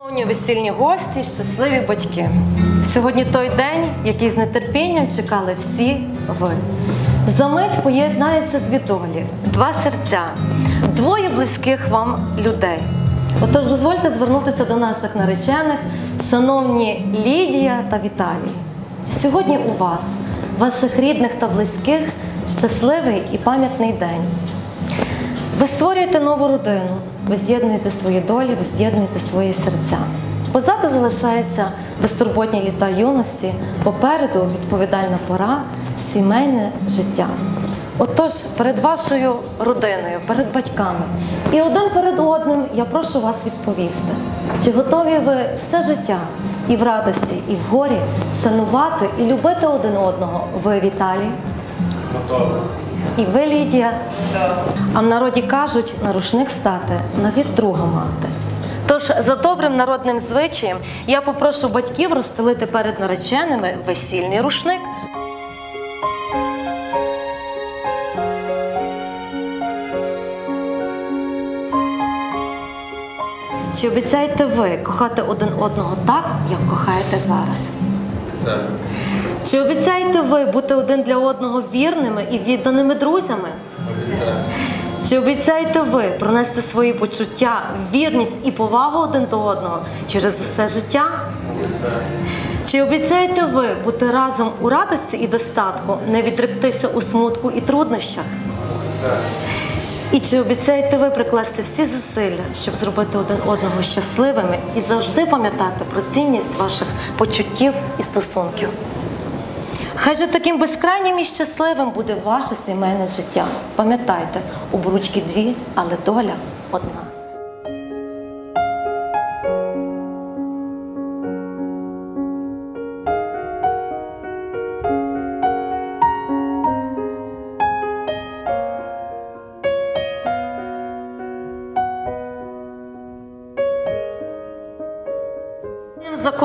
Шановні весільні гості, щасливі батьки. Сьогодні той день, який з нетерпінням чекали всі ви. За мить поєднаються дві долі, два серця, двоє близьких вам людей. Отож, дозвольте звернутися до наших наречених, шановні Лідія та Віталій. Сьогодні у вас, ваших рідних та близьких, щасливий і пам'ятний день. Ви створюєте нову родину, ви з'єднуєте свої долі, ви з'єднуєте свої серця. Позаду залишаються безтурботні літа юності, попереду відповідальна пора, сімейне життя. Отож, перед вашою родиною, перед батьками і один перед одним я прошу вас відповісти, чи готові ви все життя і в радості, і в горі шанувати і любити один одного? Ви, Віталій? І ви, Лідія. А в народі кажуть, на рушник стати, на від друга мати. Тож за добрим народним звичаєм я попрошу батьків розстелити перед нареченими весільний рушник. Чи обіцяєте ви кохати один одного так, як кохаєте зараз? Це Чи обіцяєте ви бути один для одного вірними і відданими друзями? Чи обіцяєте ви пронести свої почуття, вірність і повагу один до одного через усе життя? Чи обіцяєте ви бути разом у радості і достатку, не відректися у смутку і труднощах? І чи обіцяєте ви прикласти всі зусилля, щоб зробити один одного щасливими і завжди пам'ятати про цінність ваших почуттів і стосунків? Хай же таким безкрайнім і щасливим буде ваше сімейне життя. Пам'ятайте, обручки дві, але доля одна.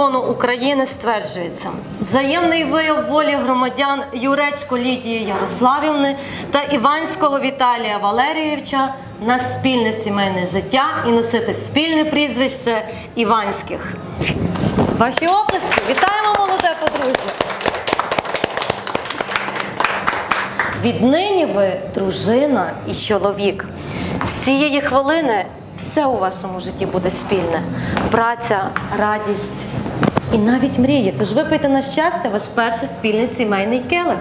Закону України стверджується взаємний вияв волі громадян Юречко Лідії Ярославівни та Іванського Віталія Валерійовича на спільне сімейне життя і носити спільне прізвище Іванських. Ваші оплески! Вітаємо молоде подружжя! Віднині ви дружина і чоловік. З цієї хвилини все у вашому житті буде спільне: праця, радість і навіть мрії. Тож випийте на щастя ваш перший спільний сімейний келих.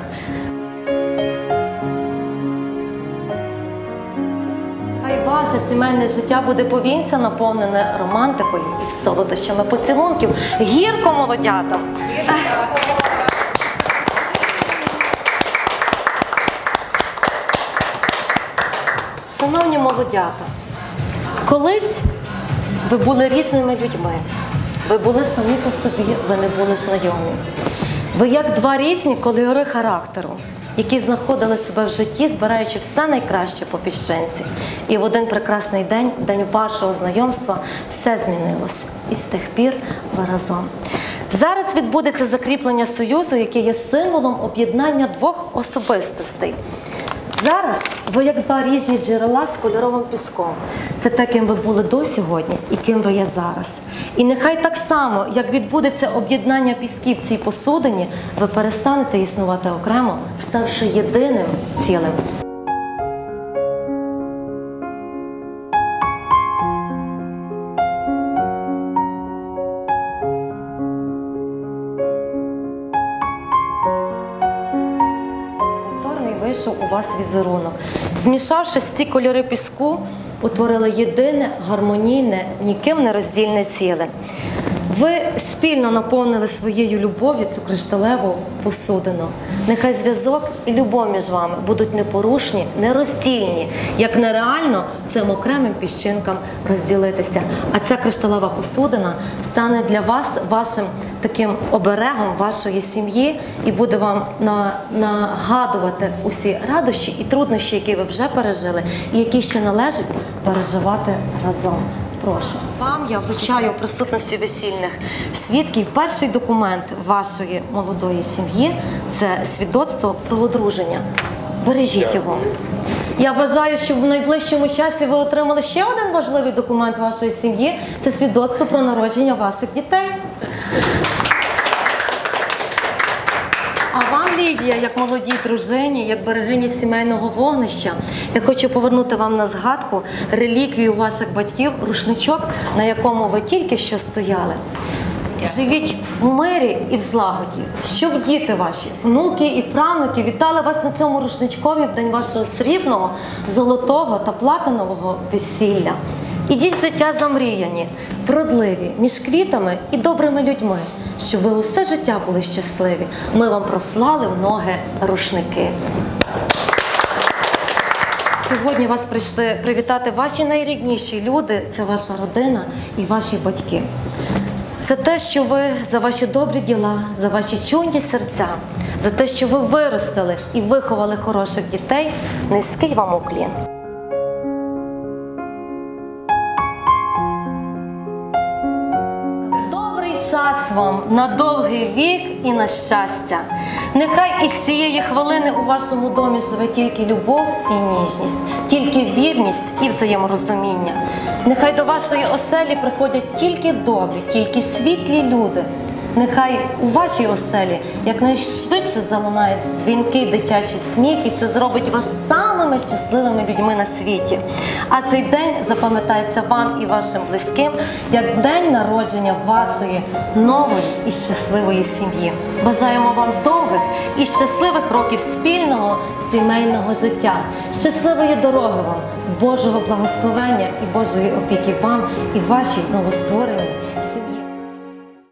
Хай ваше сімейне життя буде повінця наповнене романтикою і солодощами поцілунків. Гірко молодятам! Шановні молодята, колись ви були різними людьми. Ви були самі по собі, ви не були знайомі. Ви як два різні кольори характеру, які знаходили себе в житті, збираючи все найкраще по піщенці. І в один прекрасний день, день вашого знайомства, все змінилося. І з тих пір ви разом. Зараз відбудеться закріплення союзу, який є символом об'єднання двох особистостей. Зараз ви як два різні джерела з кольоровим піском. Це те, ким ви були до сьогодні і ким ви є зараз. І нехай так само, як відбудеться об'єднання пісків в цій посудині, ви перестанете існувати окремо, ставши єдиним цілим. Вийшов у вас візерунок. Змішавши ці кольори піску, утворили єдине, гармонійне, ніким не роздільне ціле. Ви спільно наповнили своєю любов'ю цю кришталеву посудину. Нехай зв'язок і любов між вами будуть непорушні, нероздільні, як нереально цим окремим піщинкам розділитися. А ця кришталева посудина стане для вас вашим таким оберегом вашої сім'ї і буде вам на- нагадувати усі радощі і труднощі, які ви вже пережили, і які ще належить переживати разом. Прошу вам я вручаю у присутності весільних свідків. Перший документ вашої молодої сім'ї це свідоцтво про одруження. Бережіть його. Я бажаю, щоб в найближчому часі ви отримали ще один важливий документ вашої сім'ї це свідоцтво про народження ваших дітей. А вам, Лідія, як молодій дружині, як берегині сімейного вогнища, я хочу повернути вам на згадку реліквію ваших батьків, рушничок, на якому ви тільки що стояли. Живіть в мирі і в злагоді, щоб діти ваші, внуки і правнуки вітали вас на цьому рушничкові в день вашого срібного, золотого та платинового весілля. Ідіть життя замріяні, вродливі, між квітами і добрими людьми, щоб ви усе життя були щасливі. Ми вам прослали в ноги рушники. Сьогодні вас прийшли привітати ваші найрідніші люди, це ваша родина і ваші батьки. За те, що ви за ваші добрі діла, за ваші чуйні серця, за те, що ви виростили і виховали хороших дітей, низький вам уклін. Час вам на довгий вік і на щастя. Нехай із цієї хвилини у вашому домі живе тільки любов і ніжність, тільки вірність і взаєморозуміння. Нехай до вашої оселі приходять тільки добрі, тільки світлі люди. Нехай у вашій оселі якнайшвидше залунає дзвінкий дитячий сміх, і це зробить вас самими щасливими людьми на світі. А цей день запам'ятається вам і вашим близьким як день народження вашої нової і щасливої сім'ї. Бажаємо вам довгих і щасливих років спільного сімейного життя, щасливої дороги вам, Божого благословення і Божої опіки вам і вашій новоствореній